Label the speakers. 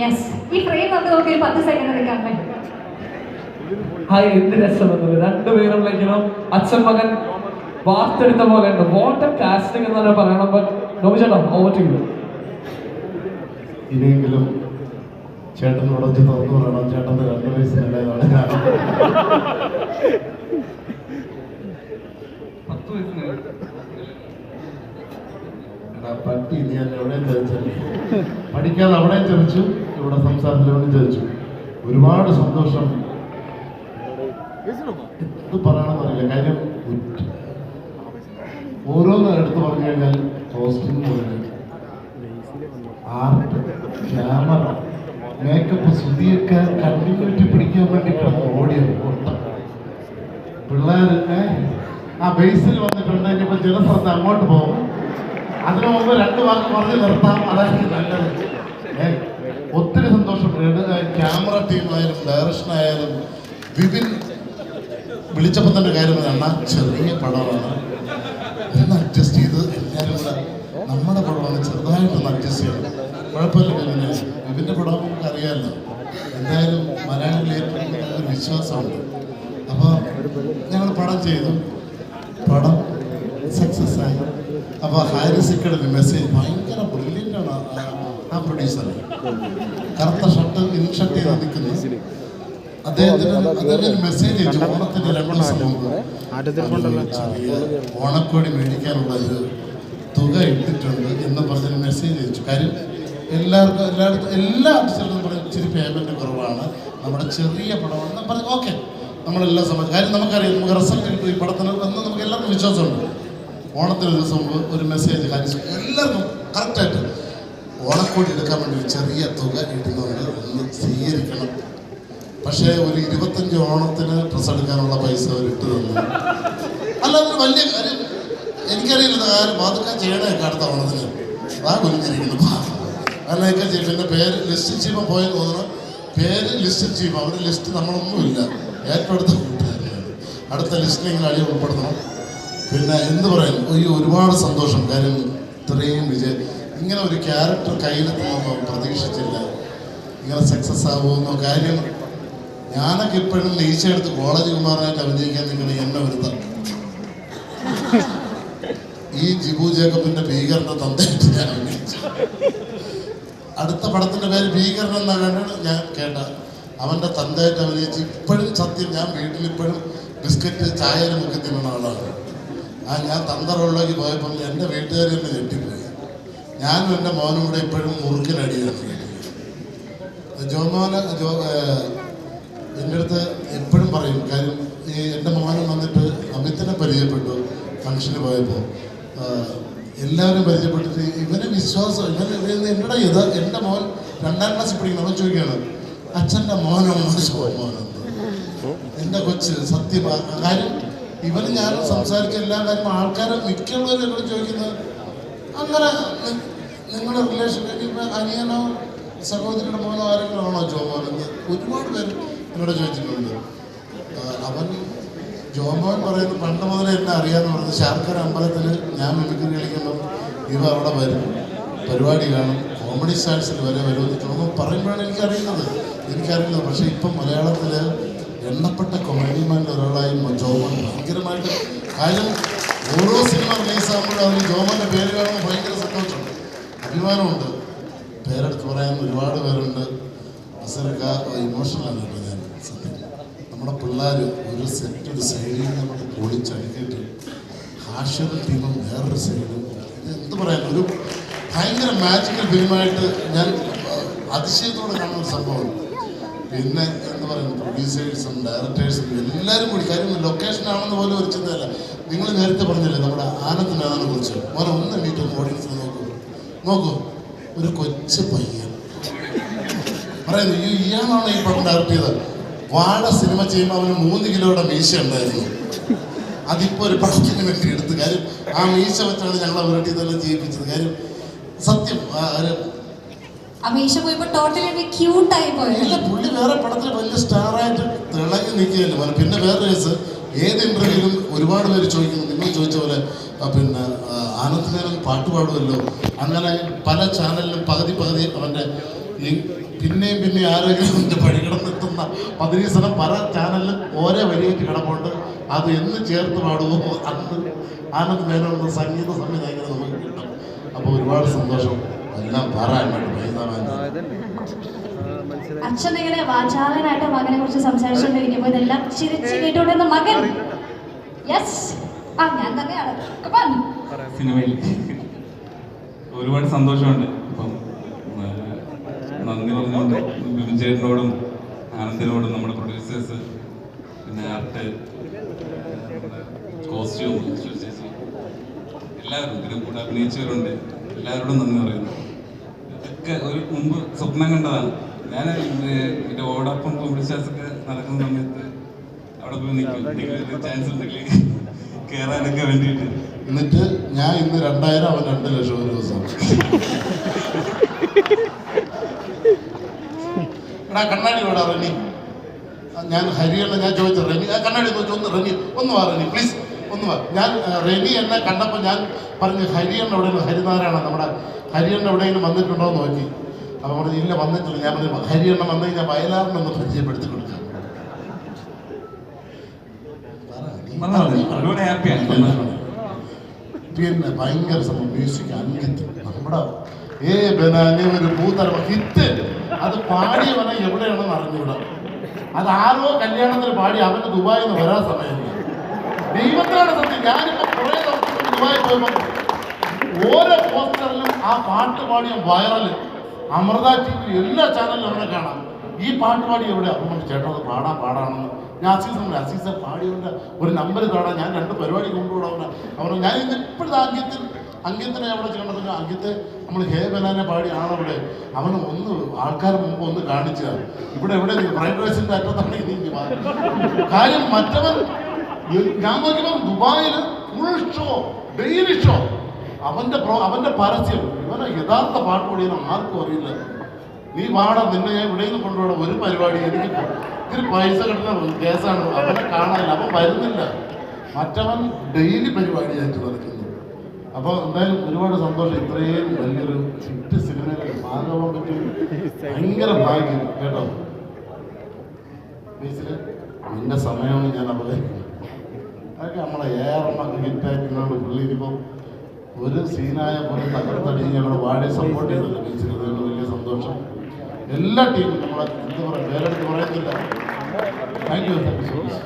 Speaker 1: Yes ഈ frame വന്ന് നോക്കി ഒരു പത്ത് സെക്കൻഡ് എടുക്കാമേ
Speaker 2: ഹായ് എന്ത് രസമെന്നത് രണ്ടുപേരും ലൈക്കിനോ അച്ഛൻ മകൻ വാർത്തെടുത്ത പോലെ ഉണ്ട്. വാട്ടർ കാസ്റ്റിംഗ് എന്ന് തന്നെ പറയണം. ബട്ട് നോബി ചേട്ടാ ഓവർ ടു
Speaker 3: ഇനിയെങ്കിലും ചേട്ടനോട് വെച്ച് തുറന്നു പറയണം. ചേട്ടന്റെ രണ്ട് വയസ്സിനിടയിലാണ് ഞാൻ.
Speaker 2: പത്ത് വയസ്സിന്
Speaker 3: പട്ടി നീ എന്നെ എവിടെയും ചോദിച്ചു? പഠിക്കാതെ അവിടെയും ചോദിച്ചു. ഇവിടെ സംസാരത്തിലൂടെ ചോദിച്ചു. ഒരുപാട് സന്തോഷം. ഇത് പറയണമെന്നറിയില്ല കാര്യം ഓരോന്ന് എടുത്തു പറഞ്ഞു കഴിഞ്ഞാൽ ഹോസ്റ്റിംഗ് മുതൽ ആർട്ട് ക്യാമറ മേക്കപ്പ് ശ്രുതിയൊക്കെ കണ്ടിന്യൂറ്റി പിടിക്കാൻ വേണ്ടി കിടന്ന് ഓടിയത് പിള്ളേരൊക്കെ ആ ബേസിൽ വന്നിട്ടുണ്ട് ഇനിയിപ്പോൾ ജനശ്രദ്ധ അങ്ങോട്ട് പോകും. അതിനു മുമ്പ് രണ്ട് വാക്ക് പറഞ്ഞ് നിർത്താം. അതായിരിക്കും വിപിൻ വിളിച്ചപ്പോൾ തന്നെ കാര്യം പറഞ്ഞ ചെറിയ പടമാണ്. ഒന്ന് അഡ്ജസ്റ്റ് ചെയ്ത് എല്ലാവരും കൂടെ നമ്മുടെ പടമാണ് ചെറുതായിട്ടൊന്ന് അഡ്ജസ്റ്റ് ചെയ്യണം. കുഴപ്പമില്ല വിപിന് വിപിന്റെ പടം അറിയാമല്ലോ എന്തായാലും മലയാളികളിൽ ഏറ്റവും ഒരു വിശ്വാസമുണ്ട്. അപ്പോൾ ഞങ്ങൾ പടം ചെയ്തു. പടം സക്സസ് ആയി. അപ്പോൾ ഹാരിസിക്കയുടെ മെസ്സേജ് ഭയങ്കര ബ്രില്യന്റ് ആണ് ആ- പ്രൊഡ്യൂസർ കറുത്ത ഷർട്ട് ഇൻ ഷർട്ട് ചെയ്ത് നിൽക്കുന്നു അദ്ദേഹത്തിന് അദ്ദേഹത്തിന് മെസ്സേജ് അയച്ചു. ഓണത്തിന്റെ രണ്ടു ദിവസം മുമ്പ് ഒരു ചെറിയ ഓണക്കോടി മേടിക്കാനുള്ള ഒരു തുക ഇട്ടിട്ടുണ്ട് എന്ന് പറഞ്ഞൊരു മെസ്സേജ് അയച്ചു. കാര്യം എല്ലാവർക്കും എല്ലായിടത്തും എല്ലാ ആർട്ടിസ്റ്റുകളും പറയും ഇച്ചിരി പേയ്മെന്റ് കുറവാണ്. നമ്മുടെ ചെറിയ പടമാണ് പറഞ്ഞു ഓക്കെ നമ്മളെല്ലാം സമയം കാര്യം നമുക്കറിയാം നമുക്ക് റിസൾട്ട് കിട്ടും ഈ പടത്തിന്. എന്ന് നമുക്ക് എല്ലാവർക്കും വിശ്വാസമുണ്ട്. ഓണത്തിന് ദിവസം മുമ്പ് ഒരു മെസ്സേജ് കാര്യം എല്ലാവർക്കും കറക്റ്റായിട്ട് ഓണക്കോടി എടുക്കാൻ വേണ്ടി ചെറിയ തുക ഇടുന്നുണ്ട്. ഒന്ന് സ്വീകരിക്കണം. പക്ഷേ ഒരു ഇരുപത്തഞ്ച് ഓണത്തിന് ഡ്രസ് എടുക്കാനുള്ള പൈസ അവർ ഇട്ട് തന്നു. അല്ല ഒരു വലിയ കാര്യം. എനിക്കറിയില്ല കാര്യം അതൊക്കെ ചെയ്യണേക്കാ അടുത്ത ഓണത്തിന്. ആ കുഞ്ഞിരിക്കുന്നു. അതിനൊക്കെ ചെയ്യും. പേര് ലിസ്റ്റ് ചെയ്യുമ്പോൾ പോയെന്ന് തോന്നുന്നു. പേര് ലിസ്റ്റ് ചെയ്യുമ്പോൾ അവരുടെ ലിസ്റ്റ് നമ്മളൊന്നുമില്ല. ഏറ്റവും അടുത്ത കൂട്ടുകാരാണ് അടുത്ത ലിസ്റ്റ് നിങ്ങൾ അടി ഉൾപ്പെടുത്തണം. പിന്നെ എന്ത് പറയാൻ? അയ്യോ ഒരുപാട് സന്തോഷം. കാര്യം ഇത്രയും വിജയം. ഇങ്ങനെ ഒരു ക്യാരക്ടർ കയ്യിലെത്തുമെന്നോ പ്രതീക്ഷിച്ചില്ല. ഇങ്ങനെ സക്സസ് ആവുമെന്നോ കാര്യം ഞാനൊക്കെ ഇപ്പോഴും ലീച്ച എടുത്ത് കോളേജ് കുമാറിനായിട്ട് അഭിനയിക്കാൻ നിൽക്കണ എന്നെ ഒരുത്തം ഈ ജിബു ജേക്കബിന്റെ ഭീകരണ തന്നിട്ട് ഞാൻ അഭിനയിച്ചു. അടുത്ത പടത്തിന്റെ പേര് ഭീകരൻ എന്നാണ് ഞാൻ കേട്ട. അവന്റെ തന്തയായിട്ട് അഭിനയിച്ച് ഇപ്പോഴും സത്യം ഞാൻ വീട്ടിൽ ഇപ്പോഴും ബിസ്ക്കറ്റ് ചായയിൽ മുക്കി തിന്നുന്ന ആളാണ്. ആ ഞാൻ തന്തറുള്ളിലേക്ക് പോയപ്പോൾ എന്റെ വീട്ടുകാർ തന്നെ ഞെട്ടിപ്പോയി. ഞാനും എന്റെ മോനും കൂടെ ഇപ്പോഴും മുറുക്കിനടിയാണ് ജോമോന് ജോ എന്റെ അടുത്ത് എപ്പോഴും പറയും കാര്യം ഈ എന്റെ മോഹനം വന്നിട്ട് അമിത്തിനെ പരിചയപ്പെട്ടു ഫംഗ്ഷന് പോയപ്പോൾ എല്ലാവരും പരിചയപ്പെട്ടിട്ട് ഇവന് വിശ്വാസം ഇവന് എന്റെ ഇത്? എന്റെ മോൻ രണ്ടാം ക്ലാസ്സിൽ പഠിക്കണം അവൻ ചോദിക്കുകയാണ് അച്ഛന്റെ മോനോ മോനെന്ന് എന്റെ കൊച്ച് സത്യം കാര്യം ഇവന് ഞാൻ സംസാരിച്ച എല്ലാ കാര്യം ആൾക്കാരെ മിക്കുള്ളവരും എന്നോട് ചോദിക്കുന്നത് അങ്ങനെ നിങ്ങളുടെ റിലേഷൻ അനിയനോ സഹോദരിയുടെ മോനോ ആരെങ്കിലും ആണോ ജോമോൻ? എന്ന് ഒരുപാട് പേര് എന്നോട് ചോദിച്ചിട്ടുണ്ട്. അവൻ ജോമോൻ പറയുന്നത് പണ്ട് മുതലേ എന്നെ അറിയാന്ന് പറഞ്ഞത് ശാർക്കര അമ്പലത്തിൽ ഞാൻ മിമിക്രി കളിക്കുമ്പോൾ ഇവ അവിടെ വരും. പരിപാടി കാണും. കോമഡി സ്റ്റാൻസിൽ വരെ വരുമെന്ന് ജോമോൻ പറയുമ്പോഴാണ് എനിക്കറിയുന്നത്. എനിക്കറിയുന്നത്. പക്ഷേ ഇപ്പം മലയാളത്തിൽ എണ്ണപ്പെട്ട കോമഡിമാന്റെ ഒരാളായി ജോമോൻ. ഭയങ്കരമായിട്ട് കാര്യം ഓരോ സിനിമ റിലീസാകുമ്പോഴും അതിന് ജോമോന്റെ പേര് കാണുമ്പോൾ ഭയങ്കര സന്തോഷമുണ്ട് അഭിമാനമുണ്ട്. പേരെടുത്ത് പറയാൻ ഒരുപാട് പേരുണ്ട്. ഇമോഷണൽ സത്യം നമ്മുടെ പിള്ളേർ ഒരു സെറ്റ് ഒരു സൈഡിൽ നമുക്ക് പൊളിച്ചടുക്കിയിട്ട് ഹാഷ്യർ ടീമും വേറൊരു സൈഡും എന്ത് പറയാൻ ഒരു ഭയങ്കര മാജിക്കൽ ഫിലിമായിട്ട് ഞാൻ അതിശയത്തോടെ കാണുന്ന ഒരു സംഭവമാണ് പിന്നെ എന്ന് പറയുന്നത് പ്രൊഡ്യൂസേഴ്സും ഡയറക്ടേഴ്സും എല്ലാവരും കൂടി കാര്യം ലൊക്കേഷൻ ആണെന്ന് പോലും ഒരു ചിന്തയല്ല. നിങ്ങൾ നേരത്തെ പറഞ്ഞില്ലേ നമ്മുടെ ആനന്ദ് മേനോനെ കുറിച്ച്? മോനെ ഒന്ന് എണ്ണീറ്റ് ഒന്ന് ഓഡിയൻസിൽ നോക്കൂ. നോക്കൂ ഒരു കൊച്ചു പയ്യൻ. പറയുന്നു ഇയാളാണ് ഈ പടം ഡയറക്ട് ചെയ്തത്? വാഴ സിനിമ ചെയ്യുമ്പോൾ അവന് മൂന്ന് കിലോയുടെ മീശ ഉണ്ടായിരുന്നു. അതിപ്പോ ഒരു പടത്തിന് വേണ്ടി എടുത്ത് കാര്യം ആ മീശ വെച്ചാണ് ഞങ്ങൾ അവരുടെ ഇതെല്ലാം ചെയ്യിപ്പിച്ചത് കാര്യം സത്യം ആ, ഒരു
Speaker 1: അമീഷ പോയപ്പോ ടോട്ടലി ക്യൂട്ടായി
Speaker 3: പുള്ളി വേറെ പടത്തിൽ വലിയ സ്റ്റാറായിട്ട് തിളങ്ങി നിൽക്കുകയല്ലേ? പിന്നെ വേറെ കേസ് ഏത് ഇന്റർവ്യൂലും ഒരുപാട് പേര് ചോദിക്കുന്നു. നിങ്ങൾ ചോദിച്ച പോലെ പിന്നെ ആനന്ദ് മേനോൻ പാട്ട് പാടുമല്ലോ. അങ്ങനെ പല ചാനലിലും പകുതി പകുതി അവന്റെ ഈ പിന്നെയും പിന്നെ ആരെങ്കിലും എന്റെ പഴികിടന്നെത്തുന്ന പതിനീസനം പല ചാനലിലും ഓരോ വരിയായിട്ട് കിടപ്പുണ്ട്. അത് എന്ന് ചേർത്ത് പാടുമോ അന്ന് ആനന്ദ് മേനോട് സംഗീത സംവിധായകനെ നമുക്ക് കിട്ടും. അപ്പോൾ ഒരുപാട് സന്തോഷം. എല്ലാം പറയാൻ വേണ്ടി
Speaker 1: അച്ഛൻ ഇങ്ങനെ വാചാലനായിട്ട് മകനെ കുറിച്ച് സംസാരിച്ചുകൊണ്ടിരിക്കുമ്പോൾ ഇതെല്ലാം ചിരിച്ചു കേട്ടുകൊണ്ടിരുന്ന മകൻ. യെസ് ആ ഞാൻ തന്നെയാണ്.
Speaker 4: സിനിമയിൽ ഒരുപാട് സന്തോഷമുണ്ട് ഇപ്പം ആ, നന്ദി പറഞ്ഞുകൊണ്ട് ചേട്ടനോടും ആനന്ദിനോടും നമ്മുടെ പ്രൊഡ്യൂസേഴ്സ് പിന്നെ ആർട്ട് കോസ്റ്റ്യൂം ചേച്ചി എല്ലാവരും ഇതിലും കൂടെ അഭിനയിച്ചവരുണ്ട്. എല്ലാവരോടും നന്ദി പറയുന്നു. ഇതൊക്കെ ഒരു മുമ്പ് സ്വപ്നം കണ്ടതാണ്. ഞാൻ എന്റെ ഓടൊപ്പം കോമ്പറ്റീഷൻസൊക്കെ നടക്കുന്ന സമയത്ത് അവിടെ പോയി നിൽക്കും. ചാൻസ് ഉണ്ടെങ്കിൽ കയറാനൊക്കെ വേണ്ടിയിട്ട്.
Speaker 3: എന്നിട്ട് ഞാൻ ഇന്ന് രണ്ടായിരം അവൻ രണ്ട് ലക്ഷം ഒരു ദിവസം. എടാ കണ്ണാടി വേടാ റെനി. ഞാൻ ഹരിയല്ല ഞാൻ ചോദിച്ചത് റെനി. ആ കണ്ണാടി നോക്കി ഒന്ന് റെനി. ഒന്ന് വാ റെനി പ്ലീസ് ഒന്ന് വാ. ഞാൻ റെനി എന്നെ കണ്ടപ്പോൾ ഞാൻ പറഞ്ഞു ഹരിയണ്ണ എവിടെയെങ്കിലും ഹരിനാരായണ നമ്മുടെ ഹരിയണ്ണ എവിടെയെങ്കിലും വന്നിട്ടുണ്ടോ എന്ന് നോക്കി. അപ്പം പറഞ്ഞു ഇല്ല വന്നിട്ടില്ല. ഞാൻ പറഞ്ഞു ഹരിയണ്ണ വന്നു കഴിഞ്ഞാൽ വയലാറിനൊന്ന് പരിചയപ്പെടുത്തി കൊടുക്കാം. പിന്നെ ഭയങ്കര സംഭവം. മ്യൂസിക് അങ്കിത്ത് നമ്മുടെ ഏ ബനാനെ ഒരു പൂത്തലമ ഹിറ്റ്. അത് പാടിയവനെ എവിടെയാണെന്ന് അറിഞ്ഞൂടാ അത് ആരോ കല്യാണത്തിന് പാടി അവന് ദുബായിൽ നിന്ന് വരാൻ സമയമില്ല. ദൈവത്തിലാണ് സത്യം. ഞാനിപ്പോ കുറേ ദുബായിൽ പോയപ്പോ ഓരോ പോസ്റ്ററിലും ആ പാട്ട് പാടിയ വൈറൽ അമൃത ടി വി എല്ലാ ചാനലിലും അവനെ കാണാം. ഈ പാട്ട് പാടി എവിടെ അപ്പം ചേട്ടാ അത് പാടാ പാടാണെന്ന്. ഞാൻ അസീസ് അസീസ് പാടിയുണ്ട് ഒരു നമ്പർ കാണാൻ ഞാൻ രണ്ട് പരിപാടി കൊണ്ടുപോടാ. അവനെ ഞാൻ ഇന്ന് ഇപ്പോഴത്തെ അങ്കിത്തിൽ അങ്കിത്തിനെ എവിടെ ചെയ്യണമെന്ന് അങ്കിത്തെ നമ്മൾ ഹേ ബനാനെ പാടി ആണവിടെ. അവന് ഒന്ന് ആൾക്കാർ മുമ്പ് ഒന്ന് കാണിച്ച ഇവിടെ എവിടെ ഫ്രൈഡ് റൈസിന്റെ അറ്റത്താണ് ഇനി. കാര്യം മറ്റവൻ ഞാൻ നോക്കിയപ്പോൾ ദുബായിൽ ഫുൾ ഷോ ഡെയിലി ഷോ അവന്റെ അവന്റെ പരസ്യം. ഇവനെ യഥാർത്ഥ പാട്ട് പാടിയെന്ന് ആർക്കും അറിയില്ല. നീ പാടാ നിന്നെ ഞാൻ ഇവിടെ നിന്ന് കൊണ്ടുപോകണം ഒരു പരിപാടി എനിക്ക് ഇത്തിരി പൈസ കിട്ടുന്ന കേസാണ്. അവനെ കാണാനില്ല. അവൻ വരുന്നില്ല. മറ്റവൻ ഡെയിലി പരിപാടിയായിട്ട് നടക്കുന്നു. അപ്പോൾ എന്തായാലും ഒരുപാട് സന്തോഷം. ഇത്രയും വലിയൊരു ഹിറ്റ് സിനിമയിൽ ഭാഗമാവാൻ പറ്റും. ഭയങ്കര ഭാഗ്യം കേട്ടോ? ബേസിൽ നിന്റെ സമയമാണ് ഞാൻ അതൊക്കെ നമ്മളെ ഏറെ ഹിറ്റാക്കിനോട് പുള്ളി. ഇനിയിപ്പം ഒരു സീനായ പോലെ തകർത്തടി ഞങ്ങൾ വാഴ സപ്പോർട്ട് ചെയ്തല്ലോ അതുകൊണ്ട് വലിയ സന്തോഷം. എല്ലാ ടീമും നമ്മളെ എന്താ പറയുക പേരെടുത്ത് പറയുന്നില്ല. Thank you thank you so much